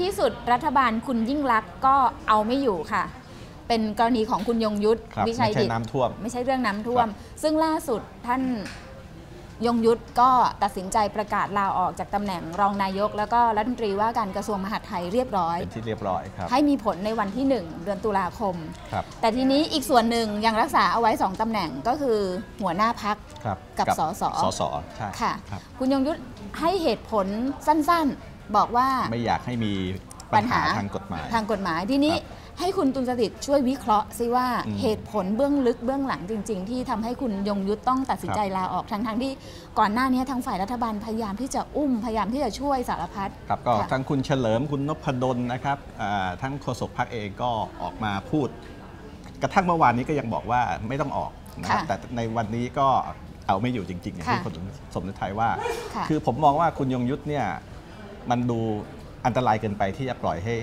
ที่สุดรัฐบาลคุณยิ่งลักษณ์ก็เอาไม่อยู่ค่ะ เป็นกรณีของคุณยงยุทธครับวิชัยไม่ใช่ดิตน้ำท่วม ไม่ใช่เรื่องน้ำท่วม ซึ่งล่าสุดท่านยงยุทธก็ตัดสินใจประกาศลาออกจากตำแหน่งรองนายก แล้วก็รัฐมนตรีว่าการกระทรวงมหาดไทยเรียบร้อยเป็นที่เรียบร้อยครับให้มีผลในวันที่ 1 เดือนตุลาคมครับแต่ทีนี้อีกส่วนหนึ่งยังรักษาเอาไว้ 2ตำแหน่งก็คือหัวหน้าพักครับกับสสสสใช่ค่ะครับคุณยงยุทธให้เหตุผลสั้นๆ บอกว่าไม่อยากให้มีปัปัญญหาหาทางกฎหมาย ทางกฎหมายทีนี้ครับให้คุณตุลสถิตช่วยวิเคราะห์ซิว่าอืมเหตุผลเบื้องลึกเบื้องหลังจริง ๆ ที่ทำให้คุณยงยุทธต้องตัดสินใจลาออกทั้งๆที่ก่อนหน้านี้ทางฝ่ายรัฐบาลพยายามที่จะอุ้มพยายามที่จะช่วยสารพัดครับก็ค่ะทั้งคุณเฉลิมคุณนพดลนะครับอ่าทั้งโฆษกพรรคเองก็ออกมาพูด กระทั่งเมื่อวานนี้ก็ยังบอกว่าไม่ต้องออกนะครับค่ะแต่ในวันนี้ก็เอาไม่อยู่จริงๆอย่างที่ค่ะคนสมนึกไทยว่าค่ะคือผมมองว่าคุณยงยุทธเนี่ย มันดูอันตรายเกินไปที่จะปล่อยให้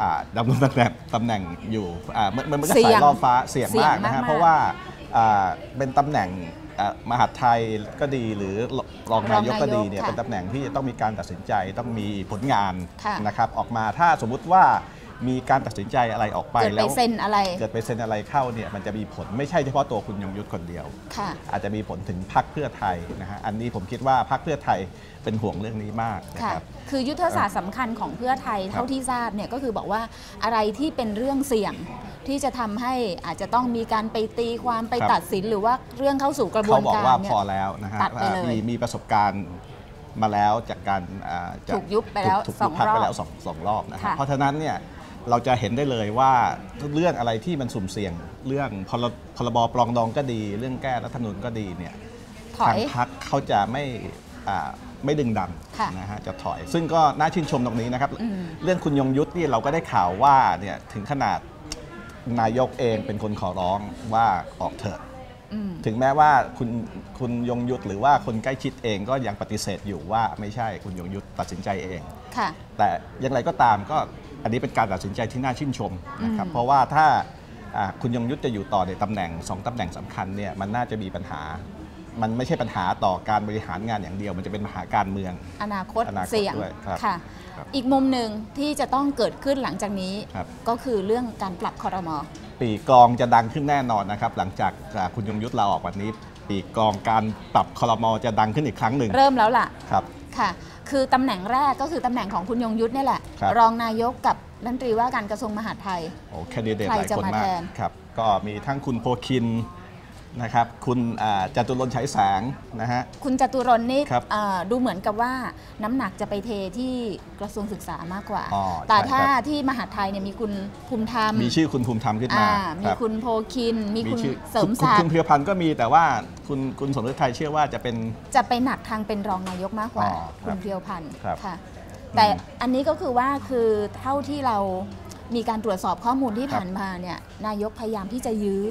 อ่าดำรงตำแหน่งตำแหน่งอยู่อ่ามันมันมันก็เสี่สายงล่อฟ้าเสี่ยงเสี่ยงมากนะฮะมากๆเพราะว่าอ่าเป็นตำแหน่งอ่ามหาดไทยก็ดีหรือรองนายกก็ดีเนี่ยรองนายกค่ะเป็นตำแหน่งที่จะต้องมีการตัดสินใจต้องมีผลงานค่ะ นะครับออกมาถ้าสมมุติว่า มีการตัดสินใจอะไรออกไปเกิดแล้ไปว เซ็นอะไร เกิดไปเซ็นอะไรเข้าเนี่ยมันจะมีผลไม่ใช่เฉพาะตัวคุณยงยุทธคนเดียว ค่ะ อาจจะมีผลถึงพรรคเพื่อไทยนะฮะอันนี้ผมคิดว่าพรรคเพื่อไทยเป็นห่วงเรื่องนี้มากนะค่ะ ครับ คือยุทธศาสตร์สำคัญของเพื่อไทยครับเท่าที่ทราบเนี่ยก็คือบอกว่าอะไรที่เป็นเรื่องเสี่ยง ที่จะทำให้อาจจะต้องมีการไปตีความไปครับ ตัดสินหรือว่าเรื่องเข้าสู่กระบวเขานบอกการว่าเนี่พยอแล้วนะฮะตัดไปเลยมีมีประสบการณ์มาแล้วจากการอ่าจากถูกยุบไปแล้วถูกสยุอบงพรรครอบไปแล้วสองสองรอบนะฮะค่ะ เพราะฉะนั้นเนี่ย เราจะเห็นได้เลยว่าเรื่องอะไรที่มันสุ่มเสี่ยง เรื่องพรพรบปรองดองก็ดี เรื่องแก้รัฐธรรมนูญก็ดีเนี่ยถอทางยพรรคเขาจะไม่อ่าไม่ดึงดันค่ะนะฮะจะถอย ซึ่งก็น่าชื่นชมตรงนี้นะครับอืมเรื่องคุณยงยุทธนี่เราก็ได้ข่าวว่าเนี่ยถึงขนาดนายกเองเป็นคนขอร้องว่าออกเถอะอืมถึงแม้ว่าคุณคุณยงยุทธหรือว่าคนใกล้ชิดเองก็ยังปฏิเสธอยู่ว่าไม่ใช่คุณยงยุทธตัดสินใจเองค่ะแต่อย่างไรก็ตามก็ อันนี้เป็นการตัดสินใจที่น่าชื่นชมนะครับอืมเพราะว่าถ้าอ่าคุณยงยุทธจะอยู่ต่อในตำแหน่งสองตำแหน่งสำคัญเนี่ยมันน่าจะมีปัญหา มันไม่ใช่ปัญหาต่อการบริหารงานอย่างเดียว มันจะเป็นปัญหาการเมือง อนาคตอนาคตเสี่ยงด้วยครับค่ะครับอีกมุมหนึ่งที่จะต้องเกิดขึ้นหลังจากนี้ครับก็คือเรื่องการปรับคอรมอปีกลองจะดังขึ้นแน่นอนนะครับ หลังจากอ่าคุณยงยุทธลาออกวันนี้ ปีกลองการปรับคลมจะดังขึ้นอีกครั้งหนึ่งเริ่มแล้วล่ะครับ ค่ะ คือตำแหน่งแรกก็คือตำแหน่งของคุณยงยุทธนี่แหละ ครับ รองนายกกับรัฐมนตรีว่าการกระทรวงมหาดไทย โอ้แคนดิเดตใครหลายจะคนมาแทมากน ครับ ก็มีทั้งคุณโพคิน นะครับคุณอ่าจตุรนต์ฉายแสงนะฮะคุณจตุรนต์นี่ครับเอ่อดูเหมือนกับว่าน้ำหนักจะไปเทที่กระทรวงศึกษามากกว่าอ๋อแต่ใช่ถ้าครับที่มหาดไทยเนี่ยมีคุณภูมิธรรม มีชื่อคุณภูมิธรรมขึ้นมาอ่ามีรับคุณโพคิน มีคุณชื่อเสริมคุณศักคุณดิ์เพียพันธ์ก็มีแต่ว่าคุณคุณสมฤทัยเชื่อว่าจะเป็นจะไปหนักทางเป็นรองนายกมากกว่าอ๋อคคุรับณเพียวพันธ์ครับค่ะแต่อันนี้ก็คือว่าคือเท่าที่เรามีการตรวจสอบข้อมูลที่ผ่านมาเนี่ยนายกพยายามที่จะยื้อ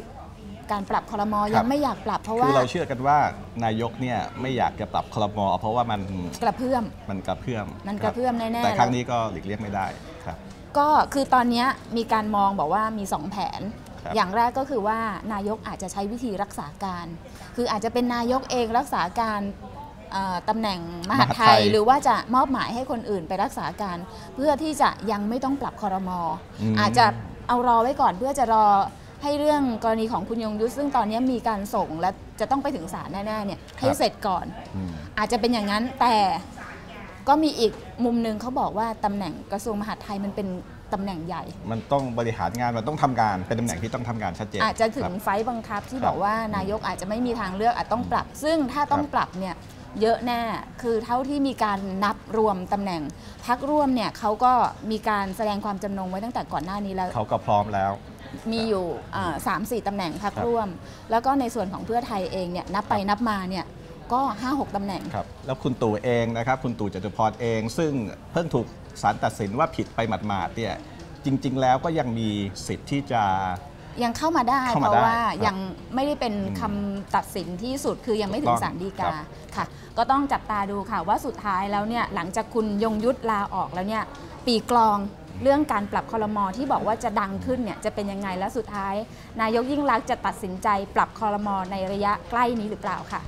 การปรับคอรมอยังไม่อยากปรับเพราะคืว่าอเราเชื่อกันว่านายกเนี่ยไม่อยากจะปรับคลมเพราะว่ามันกระเพื่อมมันกระเพื่อมมันกระเพื่อมคบแน่ๆแต่ครั้งแล้วนี้ก็หลีกเลี่ยงไม่ได้ครับ ก็คือตอนเนี้ยมีการมองบอกว่ามี 2 แผนครับอย่างแรกก็คือว่านายกอาจจะใช้วิธีรักษาการ คืออาจจะเป็นนายกเองรักษาการเอ่อตำแหน่งมหาดไทย หรือว่าจะมอบหมายให้คนอื่นไปรักษาการ เพื่อที่จะยังไม่ต้องปรับคอรมออืมอาจจะเอารอไว้ก่อนเพื่อจะรอ ให้เรื่องกรณีของคุณยงยุทธซึ่งตอนนี้มีการส่งและจะต้องไปถึงศาลแน่ๆเนี่ยให้เสร็จก่อนอืมอาจจะเป็นอย่างนั้นแต่ก็มีอีกมุมหนึ่งเขาบอกว่าตำแหน่งกระทรวงมหาดไทยมันเป็นตำแหน่งใหญ่ มันต้องบริหารงานมันต้องทำงานเป็นตำแหน่งที่ต้องทำงานชัดเจน อาจจะถึคงรับไฟต์บังคับที่ครับบอกว่านายกอาจจะไม่มีทางเลือกอาจต้องปรับ ซึ่งถ้าต้องครับปรับเนี่ยเยอะแน่ คือเท่าที่มีการนับรวมตำแหน่งพักร่วมเนี่ยเขาก็มีการแสดงความจำนงไว้ตั้งแต่ก่อนหน้านี้แล้วเขาก็พร้อมแล้ว มีอยู่อ่าสามสี่ตำแหน่งพักครับร่วม แล้วก็ในส่วนของเพื่อไทยเองเนี่ยนับไปนับมาเนี่ยก็ 5-6 ตำแหน่งครับแล้วคุณตู่เองนะครับ คุณตู่จตุพรเอง ซึ่งเพิ่งถูกศาลตัดสินว่าผิดไปหมาดๆเนี่ยจริง ๆ แล้วก็ยังมีสิทธิ์ที่จะยังเข้ามาได้เข้าเพมาราะได้ว่าครับยังไม่ได้เป็นอืมคำตัดสินที่สุดคือยังไม่ถึถูงกต้องศาลฎีครักาบค่ะ ก็ต้องจับตาดูค่ะว่าสุดท้ายแล้วเนี่ยหลังจากคุณยงยุทธลาออกแล้วเนี่ยปีกลอง เรื่องการปรับคอรมอที่บอกว่าจะดังขึ้นเนี่ยจะเป็นยังไงและสุดท้าย นายกยิ่งรักษณ์จะตัดสินใจปรับคอรมอในระยะใกล้นี้หรือเปล่าค่ะ